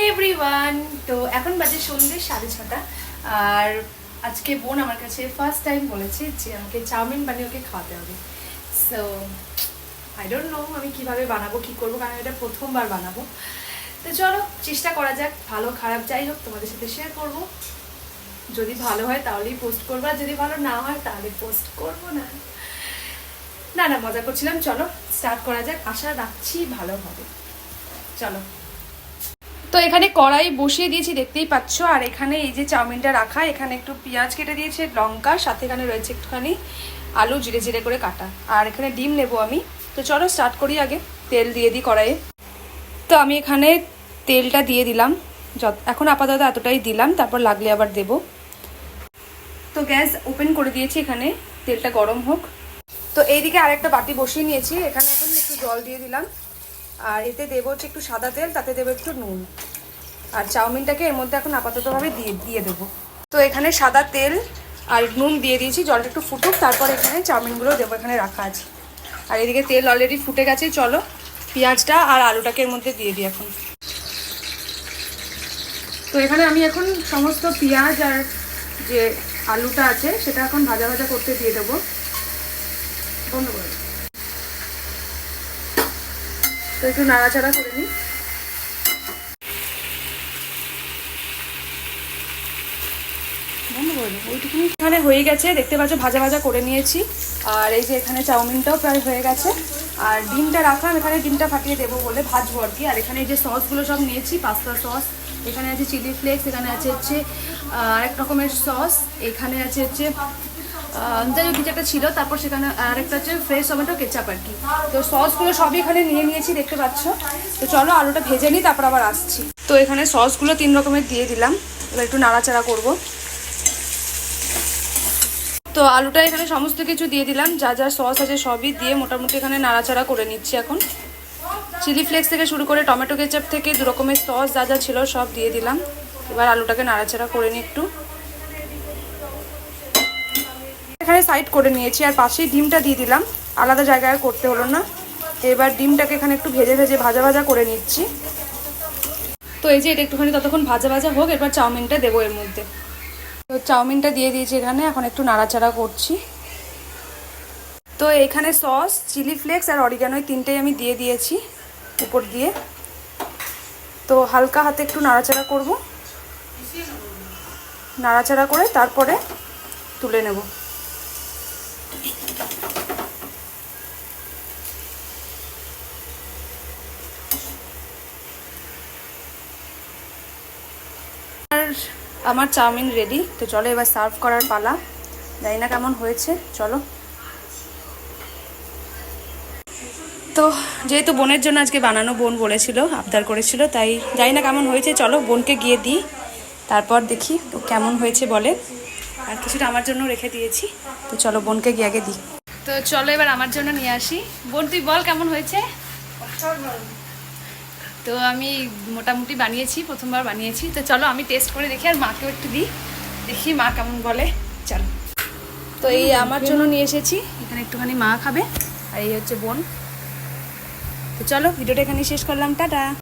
Everyone তো এখন বাজে সন্ধ্যে সাড়ে ছটা। আর আজকে বোন আমার কাছে ফার্স্ট টাইম বলেছে যে আমাকে চাউমিন বানিয়ে ওকে খাওয়াতে হবে। সো আই ডোন্ট নো আমি কীভাবে বানাবো, কি করব, কারণ এটা প্রথমবার বানাবো। তো চলো, চেষ্টা করা যাক, ভালো খারাপ যাই হোক, তোমাদের সাথে শেয়ার করব। যদি ভালো হয় তাহলেই পোস্ট করব, আর যদি ভালো না হয় তাহলে পোস্ট করব না। না না, মজা করছিলাম। চলো স্টার্ট করা যাক। আশা রাখছি ভালো হবে। চলো। তো এখানে কড়াই বসিয়ে দিয়েছি, দেখতেই পাচ্ছ। আর এখানে এই যে চাউমিনটা রাখা, এখানে একটু পেঁয়াজ কেটে দিয়েছে লঙ্কা, সাথে এখানে রয়েছে একটুখানি আলু জিরে জিরে করে কাটা। আর এখানে ডিম নেব আমি। তো চলো স্টার্ট করি আগে। তেল দিয়ে দিই কড়াইয়ে। তো আমি এখানে তেলটা দিয়ে দিলাম। যত এখন আপাতত এতটাই দিলাম, তারপর লাগলে আবার দেব। তো গ্যাস ওপেন করে দিয়েছি এখানে। তেলটা গরম হোক। তো এইদিকে আরেকটা বাটি বসিয়ে নিয়েছি। এখানে এখন একটু জল দিয়ে দিলাম। আর এতে দেবো হচ্ছে একটু সাদা তেল, তাতে দেবো একটু নুন। আর চাউমিনটাকে এর মধ্যে এখন আপাততভাবে দিয়ে দিয়ে দেবো। তো এখানে সাদা তেল আর নুন দিয়ে দিয়েছি, জলটা একটু ফুটুক, তারপর এখানে চাউমিনগুলো দেবো, এখানে রাখা আছে। আর এদিকে তেল অলরেডি ফুটে গেছে, চলো। পেঁয়াজটা আর আলুটাকে এর মধ্যে দিয়ে দিই এখন। তো এখানে আমি এখন সমস্ত পেঁয়াজ আর যে আলুটা আছে, সেটা এখন ভাজা ভাজা করতে দিয়ে দেবো। দাও। তো একটু নাড়াচাড়া করে নিই। ওইটুকুনি এখানে হয়ে গেছে। দেখতে পাচ্ছ, ভাজা ভাজা করে নিয়েছি। আর এই যে এখানে চাউমিনটাও প্রায় হয়ে গেছে। আর ডিমটা রাখলাম, এখানে ডিমটা ফাটিয়ে দেবো বলে ভাজবো আর কি। আর এখানে এই যে সসগুলো সব নিয়েছি, পাস্তা সস। এখানে আছে চিলি ফ্লেক্স, এখানে আছে হচ্ছে আরেক রকমের সস। এখানে আছে হচ্ছে যাই হোক কিছু একটা ছিল, তারপর সেখানে আরেকটা হচ্ছে ফ্রেশ টমেটো কেচাপ আর কি। তো সসগুলো সবই এখানে নিয়ে নিয়েছি, দেখতে পাচ্ছ। তো চলো আলুটা ভেজে নিই, তারপর আবার আসছি। তো এখানে সসগুলো তিন রকমের দিয়ে দিলাম। এবার একটু নাড়াচাড়া করব। তো আলুটা এখানে সমস্ত কিছু দিয়ে দিলাম। যা যা সস আছে সবই দিয়ে মোটামুটি এখানে নাড়াচাড়া করে নিচ্ছি এখন। চিলি ফ্লেক্স থেকে শুরু করে টমেটো কেচাপ থেকে দু রকমের সস যা যা ছিল সব দিয়ে দিলাম। এবার আলুটাকে নাড়াচাড়া করে নিই একটু। এখানে সাইড করে নিয়েছি, আর পাশেই ডিমটা দিয়ে দিলাম। আলাদা জায়গায় করতে হলো না। এবার ডিমটাকে এখানে একটু ভেজে ভেজে ভাজা ভাজা করে নিচ্ছি। তো এই যে এটা একটুখানি ততক্ষণ ভাজা ভাজা হোক এবার চাউমিনটা দেবো এর মধ্যে। তো চাউমিনটা দিয়ে দিয়েছি এখানে, এখন একটু নাড়াচাড়া করছি। তো এখানে সস, চিলি ফ্লেক্স আর অরিগানো, এই তিনটেই আমি দিয়ে দিয়েছি উপর দিয়ে। তো হালকা হাতে একটু নাড়াচাড়া করব। নাড়াচাড়া করে তারপরে তুলে নেব। আর আমার চাউমিন রেডি তো চলো এবার সার্ভ করার পালা। জানি না কেমন হয়েছে, চলো। তো যেহেতু বোনের জন্য আজকে বানানো বোন বলেছিল, আবদার করেছিল, তাই জানি না কেমন হয়েছে, চলো বোনকে গিয়ে দিই, তারপর দেখি ও কেমন হয়েছে বলে। আর কিছুটা আমার জন্য রেখে দিয়েছি, তো চলো বোনকে গিয়ে আগে দিই। তো চলো এবার আমার জন্য নিয়ে আসি। বোন, তুই বল কেমন হয়েছে? তো আমি মোটামুটি বানিয়েছি, প্রথমবার বানিয়েছি। তো চলো আমি টেস্ট করে দেখি আর মাকেও একটু দিই। দেখি মা কেমন বলে। চলো। তো এই আমার জন্য নিয়ে এসেছি। এখানে একটুখানি মা খাবে, আর এই হচ্ছে বোন। তো চলো, ভিডিওটা এখানে শেষ করলাম। টাটা!